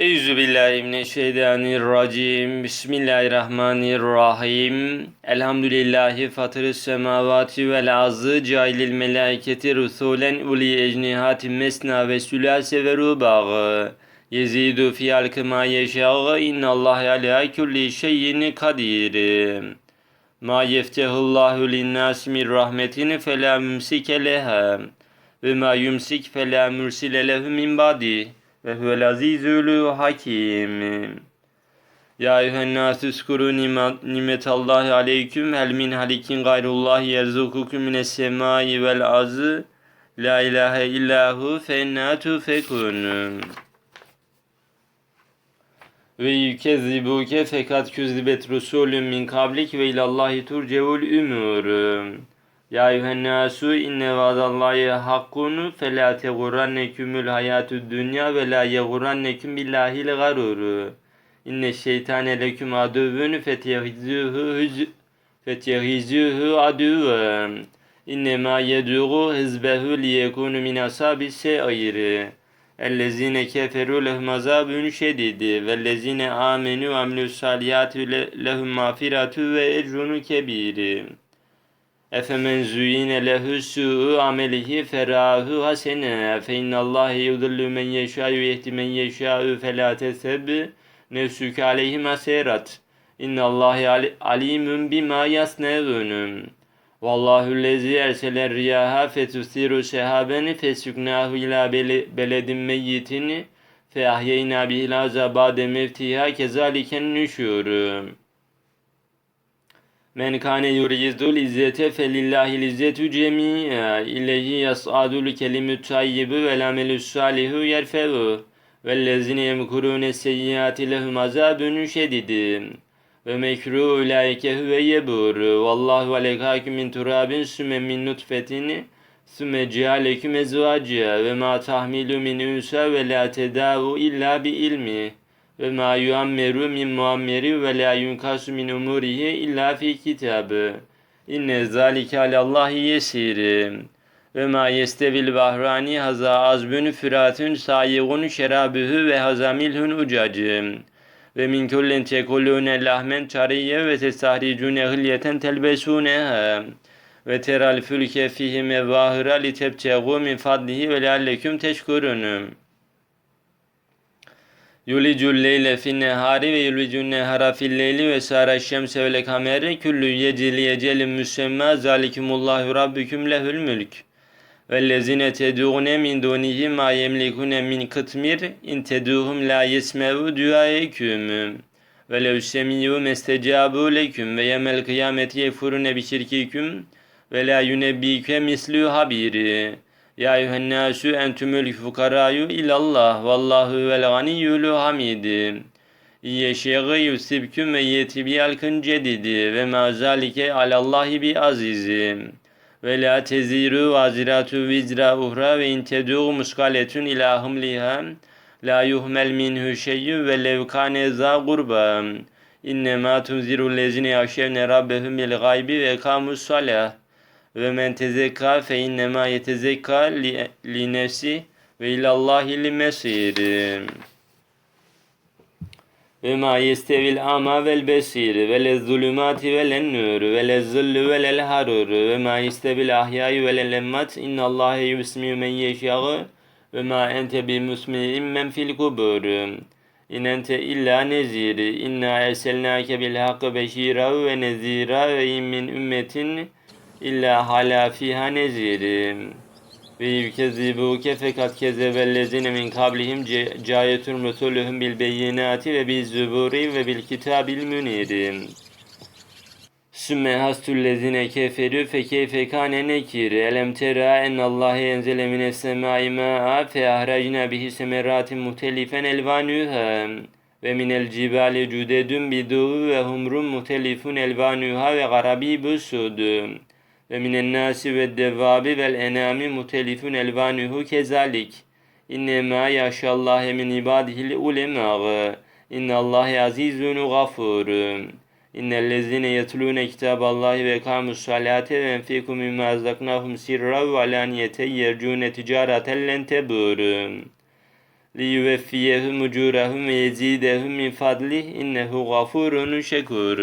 Eûzü billahi mineşşeytanirracim. Bismillahirrahmanirrahim. Elhamdülillahi fatırı semavati vel azı cailil melaiketi rusulen uli ecnihati mesna ve sülase ve rubağı. Yezidu fi halkı ma yeşağı innallahi ala kulli şeyin kadir. Ma yeftehullahu linnâsi min rahmetin felâ mümsike leha ve ma yumsik felâ mürsile lehu min ba'di ve huvel azizül hakim. Ya eyyühen nâsü uskuru nimetallahi aleyküm hel min halikin gayrullahi yerzukukum mines semai vel azı la ilahe illahu fe enna tufekun. Ve yükezzibuke fekat küzibet rusulün min kablik ve ilallahi turceul umur. Ya eyyühen nasu inne vaadallahi hakkun fe la tegurrannekumul hayatü dünya ve la yegurrannekum billahil garur. İnne şeytane leküm aduvun fetehizuhu fetehizuhu aduven. İnne ma yedûgu hizbehu liyekunu min ashabis se'iri. Ellezine keferu lehum azabun şedid vellezine amenu ve amilus salihati lehum mağfiratu ve ecrun kebir. Efemen zuyine lehu su'u amelihi ferahu hasene fe innallâhe yudillu men yeşâ'u yehdi men yeşâ'u felâ teseb nefsüke aleyhim aserat. İnnallâhe alimun bima yasne'un. Vallahu lezi erseler riyaha fetusiru şehaben fesuknahu ila beledin meyyitin fe ahyeyna bihil azabade mevtiha kezaliken nüşuru. Men kane yuridul izzete felillahil izzetu cemi'a ileyhi yas'adul kelimü tayyibu vel amelü salihu yerfevu vellezine yemkurune seyyati lehum azabun şedid ve mekru ulaike huve yebur vallahu aleykakum min turabin sümme min nutfetin sümme cealeküm ezvaciya ve ma tahmilu min unsa ve la illa bi ilmi ve ma yuammeru min muammeri ve la yunkasu min umurihi illa fi kitabı. İnne zalike alallahi yesir. Ve ma yestevil bahrani haza azbün füratün sayigun şerabühü ve hazamilhün ucacı. Ve min kullen tekulune lahmen çariye ve tesahricune hılyeten telbesuneha. Ve teral fülke fihi mevahira li tebtegu min fadlihi ve lealleküm teşkurunum. Yulicul leyle fin nehari ve yulicun nehara fil leyli ve sara şemse vel kameri küllü yecili yecelin müsemma zalikumullahu rabbüküm lehül mülk. Vellezine tedûne min dunihi ma yemlikune min kıtmir in tedûhum la yesmevu duayeküm. Ve lev semiyyu mestecâbû leküm ve yemel kıyameti yefurune bi ve la yunebbike mislü habiri. Ya eyyühen nasu entumul fukarayu ilallah vallahu vel ganiyyul hamid. Yeşeği yusibküm ve yetibi alkın cedidi ve ma zalike alallahi bi azizi. Ve la teziru vaziratu vizra uhra ve in tedû muskaletun ila hımliha la yuhmel minhu şeyyü ve lev kâne zâ gurba. İnnemâ tunziru lezine yaşevne rabbehum bil gaybi ve kamus salah ve men tezekka fe innema yetezekka li, li nefsi ve ilallahi li mesir. Ve ma yestevil ama vel besir ve le zulümati ve len nur ve le zillu ve lel harur ve ma yestevil ahyayı ve le lemmat innallâhe yusmiyu men yeşyağı ve ma ente bi musmi'in men fil kubur. İn ente illa nezir. İnna erselnâke bil hakkı beşira ve nezira ve in min ümmetin İlla hala fiha nezirim. Ve yükezzibuke fekat kezebellezine min kablihim cayetur rusuluhum bil beyinati ve bil zuburi ve bil kitabil münirim. Sümme hastüllezine keferü fe keyfe nekir. Elem tera ennallâhe enzele mines semâi mâ'a fe ahracna bihi semeratin muhtelifen elvanüha. Ve minel cibali cudedun bidu ve humrun muhtelifun elvanüha ve garabi sudum ve minen nasi ve devvabi vel enami mutelifun elvanuhu kezalik. İnnemâ yaşallâhe min ibadihil ulemâ. İnnallâhe azîzun gafûr. İnnellezîne yetlûne kitâballâhi ve kâmus salâte ve enfîkû mimmâ ezdaknâhum sirra ve alâniyete yercûne ticâraten len tebûr. liyuveffiyehum ucurahum ve yezidehum min fadlih innehu gafurun şekur.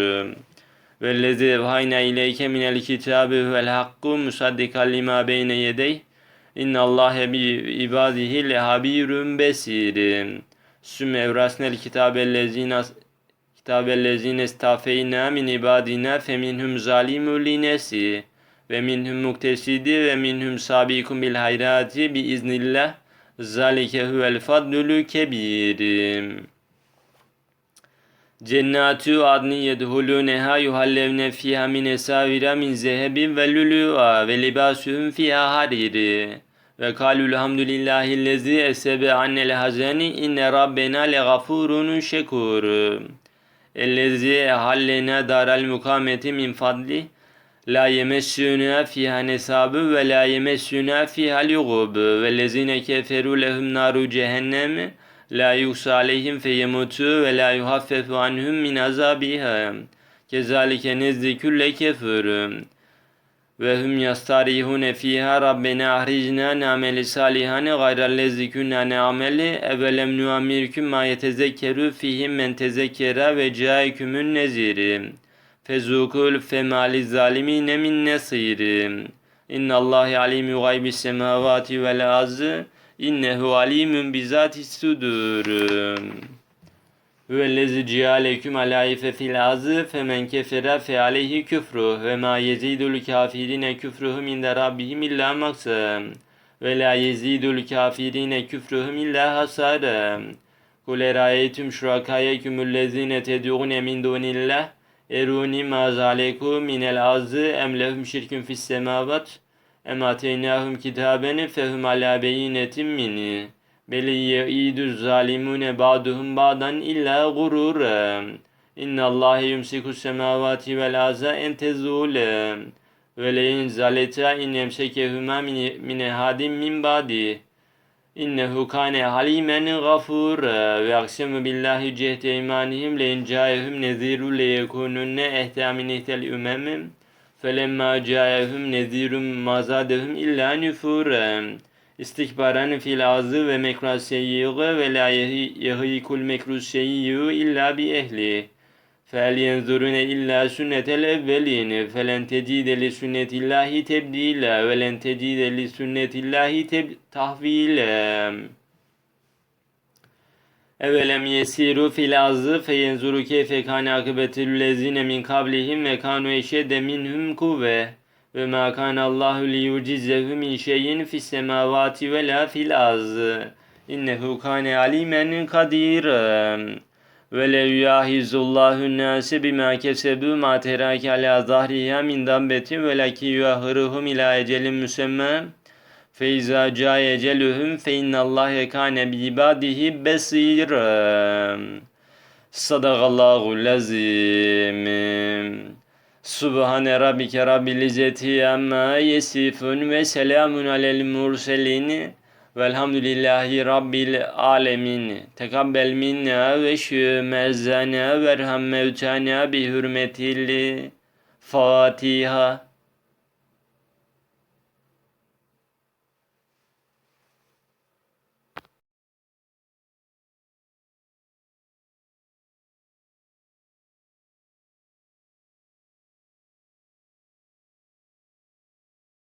Vellezî evhayna ileyke minel kitâbi vel hakku musaddikan lima beyne yedeyh İnnallâhe bi ibadihi lehabirun besir. Sümme evrasnel kitabellezine kitabellezine estafeyna min ibadina feminhum zalimun li nefsi ve minhum muktesidi ve minhum sabikun bil hayrati bi iznillah zalike huvel fadlul kebir. Cennatu adni yedhuluneha yuhallevne fiha min esavira min zehebin ve lülü'a ve libasuhum fiha hariri. Ve kalul hamdülillahi lezi esebe annel hazeni inne rabbena le gafurun şekur. Ellezi hallena daral mukameti min fadli la yemessuna fiha nesabu ve la yemessuna fiha lugub ve lezine keferu lehum naru cehennem la yuksa aleyhim feyemutu ve la yuhaffefu anhum min azabiha. Kezalike nezdi külle kefur ve hum yastarihune fiha rabbena ahricna nameli salihane gayrellezi kunna ne'ameli evelem nuamirküm ma yetezekkeru fihim men tezekkera ve caikümün neziri. Fezukul femali zalimine min nesiri. İnnallahi alimu gaybi semavati vel azı innehu alimun bizati sudur Hüvellezi cialeküm alâife fil azı femen kefere fe aleyhi küfru ve ma yezidul kafirine küfruhum inde rabbihim illa maksam ve la yezidul kafirine küfruhum illa hasara Kul erayetüm şurakayeküm üllezine tedûne min dunillah eruni ma zalekum minel azı em lehum şirkün fis semavat em ateynahum kitabeni fehum ala beyinetim mini beli ye'idü zalimune ba'duhum ba'dan illa gurura inna allahe yumsiku semavati vel aza en tezule ve leyin zaleta in yemsekehuma min ehadim min ba'di. İnnehu kane halimen gafur ve aksemu billahi cehde imanihim le incaehum neziru le yekununne ehta min ihtel ümemim felemma caehum nezirun mazadehum illa nüfuren istikbaran fil azı ve mekra seyyiği ve la yehikul mekru illa bi ehli. fel yenzurune illa sünnetel evvelin. felen tecide li sünnetillahi tebdila. ve len tecide li sünnetillahi teb tahvila Evelem yesiru fil azı feyenzuru keyfe kâne akıbetül lezine min kablihim ve kanu eşedde minhum kuvve ve ma kana Allahu li yucizehu min şeyin fis semavati ve la fil arz. İnnehu kane alimen kadir. Ve le yahizullahu nase bima kesebu ma terake ala zahriha min dambetin ve laki yuahhiruhum ila ecelin müsemme. Ca eceluhum fe innallâhe kâne bi ibadihi besîr. Sadakallahu lazim. Subhane rabbike rabbil izzeti amma yesifun ve selamun alel murselin velhamdülillahi rabbil alemin. Tekabbel minna ve şümezzana verham mevtana bi hürmetil Fatiha.